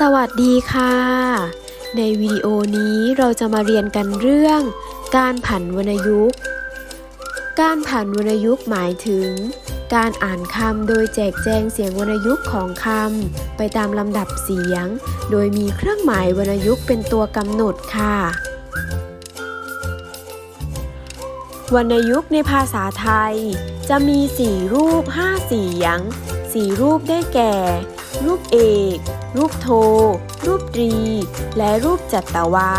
สวัสดีค่ะ ในวิดีโอนี้เราจะมาเรียนกันเรื่อง การผันวรรณยุกต์ การผันวรรณยุกต์หมายถึง การอ่านคำโดยแจกแจงเสียงวรรณยุกต์ของคำไปตามลำดับเสียง โดยมีเครื่องหมายวรรณยุกต์เป็นตัวกำหนดค่ะ วรรณยุกต์ในภาษาไทย จะมี 4 รูป 5 เสียง 4 รูปได้แก่ รูปเอก รูปโท รูปตรี และรูปจัตวา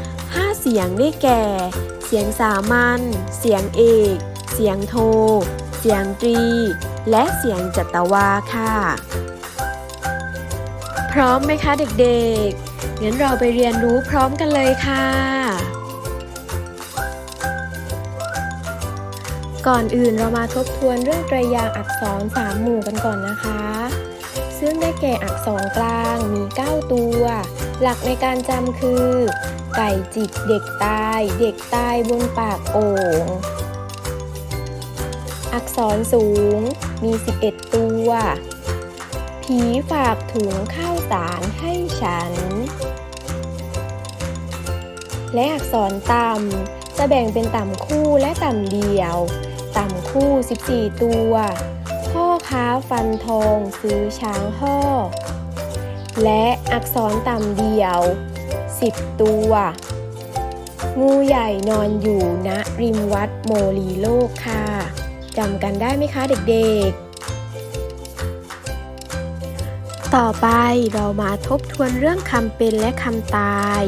5 เสียงได้แก่ เสียงสามัญ เสียงเอก เสียงโท เสียงตรี และเสียงจัตวาค่ะ พร้อมไหมคะเด็กๆ งั้นเราไปเรียนรู้พร้อมกันเลยค่ะ ก่อนอื่นเรามาทบทวนเรื่องไตรยางค์อักษรสามหมู่กันก่อนนะคะ ซึ่งได้แก่อักษรกลางมี 9 ตัว หลักในการจำคือ ไก่จิกเด็กตาย เด็กตายบนปากโอ่งอักษรสูงมี 11 ตัว ผีฝากถุงข้าวสารให้ฉัน และอักษรต่ำจะแบ่งเป็นต่ำคู่และต่ำเดียว ต่ำคู่ 14 ตัว ค้าฟันทองซื้อช้างห่อและอักษรต่ำเดียว 10 ตัว งูใหญ่นอนอยู่ณริมวัดโมลีโลกค่ะจำกันได้ไหมคะเด็กๆ ต่อไปเรามาทบทวนเรื่องคำเป็นและคำตาย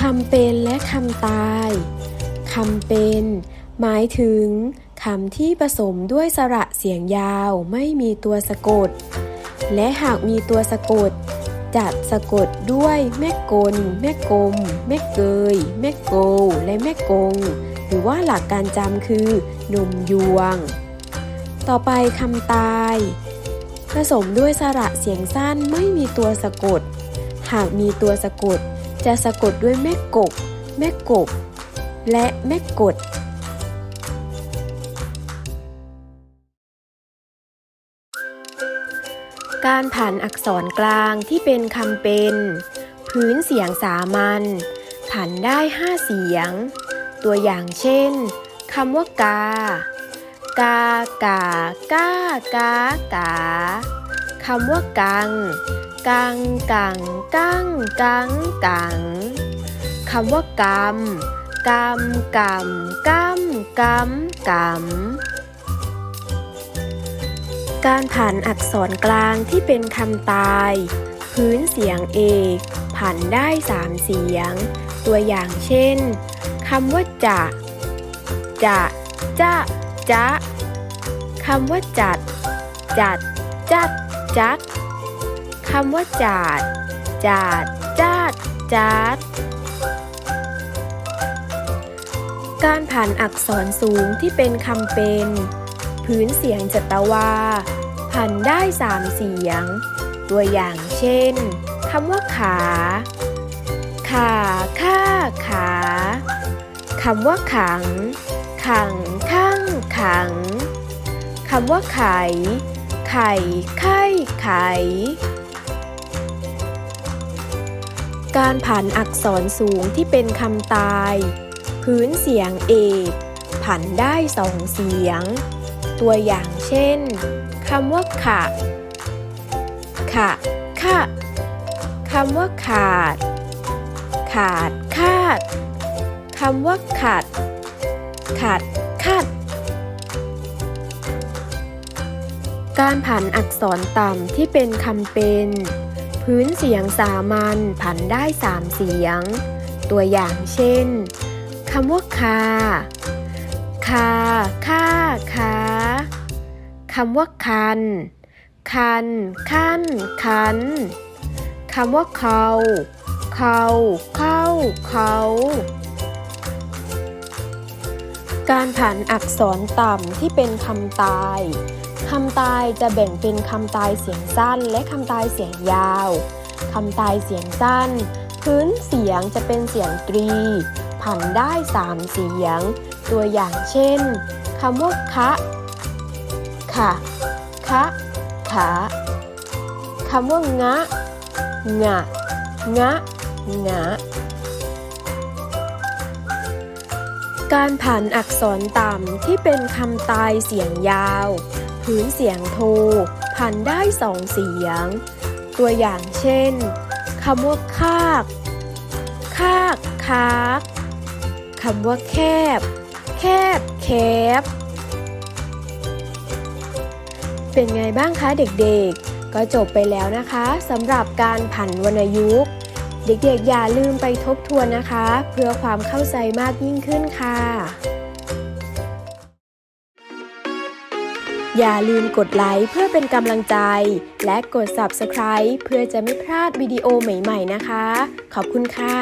คำเป็นและคำตาย คำเป็น หมายถึงำที่ผสมด้วยสระเสียงยาวไม่มีตัวสะกด และหากมีตัวสะกดจัดสะกดด้วยแม่กล แม่กลม แม่เกย แม่โก และแม่กง หรือว่าหลักการจำคือนมยวง ต่อไปคำตาย ผสมด้วยสระเสียงสั้นไม่มีตัวสะกด หากมีตัวสะกด จะสะกดด้วยแม่กบ แม่กบ และแม่กด การผันอักษรกลางที่เป็นคำเป็น พื้นเสียงสามัญผันได้ 5 เสียง ตัวอย่างเช่นคำว่ากา กากากากากาคำว่ากัง กังกังกังกังกังคำว่ากำกำกำกำกำกำ การผันอักษรกลางที่เป็นคำตาย พื้นเสียงเอกผันได้3เสียง ตัวอย่างเช่นคำว่าจะจะจะจะคำว่าจัด จัด จัด จัดคำว่าจาดจาดจาดจาดการผันอักษรสูงที่เป็นคำเป็น พื้นเสียงจัตวา ผันได้สามเสียง ตัวอย่างเช่นคำว่าขา ขาค่าขาคำว่าขัง ขังข้างขังคำว่าไข่ ไข่ไข่ไข่ การผันอักษรสูงที่เป็นคำตาย พื้นเสียงเอก ผันได้สองเสียง ตัวอย่างเช่นคำว่าขะขะขะคำว่าขาด ขาดคาดคำว่าขัด ขัดขัด การผันอักษรต่ำที่เป็นคำเป็น พื้นเสียงสามัญผันได้สามเสียง ตัวอย่างเช่นคำว่าคา คาค่าขาำว่าคัน คัน คัน คัน คำว่าเขาเขาเข้า เขา การผันอักษรต่ำที่เป็นคำตาย คำตายจะแบ่งเป็นคำตายเสียงสั้นและคำตายเสียงยาว คำตายเสียงสั้น พื้นเสียงจะเป็นเสียงตรี ผันได้สามเสียง ตัวอย่างเช่นคำว่าคะ ค่ะคะขาคำว่างะ งะ งะ งะ การผันอักษรต่ำที่เป็นคำตายเสียงยาว พื้นเสียงโทผันได้สองเสียง ตัวอย่างเช่นคำว่าคากคากคากคำว่าแคบ แคบแคบ เป็นไงบ้างคะเด็กๆ ก็จบไปแล้วนะคะสำหรับการผันวรรณยุกต์ เด็กๆ อย่าลืมไปทบทวนนะคะ เพื่อความเข้าใจมากยิ่งขึ้นค่ะ อย่าลืมกดไลค์เพื่อเป็นกำลังใจ และกด Subscribe เพื่อจะไม่พลาดวิดีโอใหม่ๆนะคะ ขอบคุณค่ะ